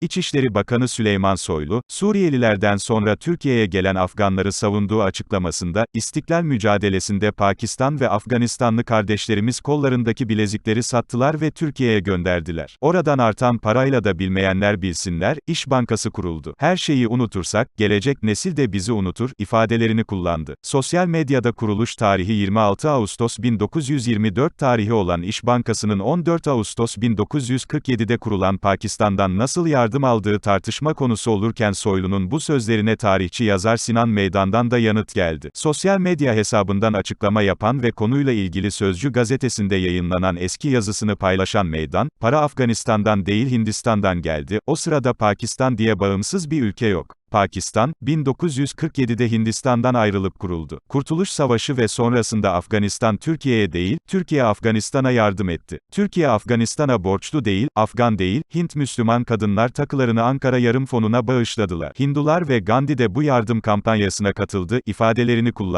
İçişleri Bakanı Süleyman Soylu, Suriyelilerden sonra Türkiye'ye gelen Afganları savunduğu açıklamasında, İstiklal mücadelesinde Pakistan ve Afganistanlı kardeşlerimiz kollarındaki bilezikleri sattılar ve Türkiye'ye gönderdiler. Oradan artan parayla da bilmeyenler bilsinler, İş Bankası kuruldu. Her şeyi unutursak, gelecek nesil de bizi unutur, ifadelerini kullandı. Sosyal medyada kuruluş tarihi 26 Ağustos 1924 tarihi olan İş Bankası'nın 14 Ağustos 1947'de kurulan Pakistan'dan nasıl yardım yardım aldığı tartışma konusu olurken Soylu'nun bu sözlerine tarihçi yazar Sinan Meydan'dan da yanıt geldi. Sosyal medya hesabından açıklama yapan ve konuyla ilgili Sözcü gazetesinde yayınlanan eski yazısını paylaşan Meydan, para Afganistan'dan değil Hindistan'dan geldi, o sırada Pakistan diye bağımsız bir ülke yok. Pakistan, 1947'de Hindistan'dan ayrılıp kuruldu. Kurtuluş Savaşı ve sonrasında Afganistan Türkiye'ye değil, Türkiye Afganistan'a yardım etti. Türkiye Afganistan'a borçlu değil, Afgan değil, Hint Müslüman kadınlar takılarını Ankara Yarım Fonu'na bağışladılar. Hindular ve Gandhi de bu yardım kampanyasına katıldı, ifadelerini kullandı.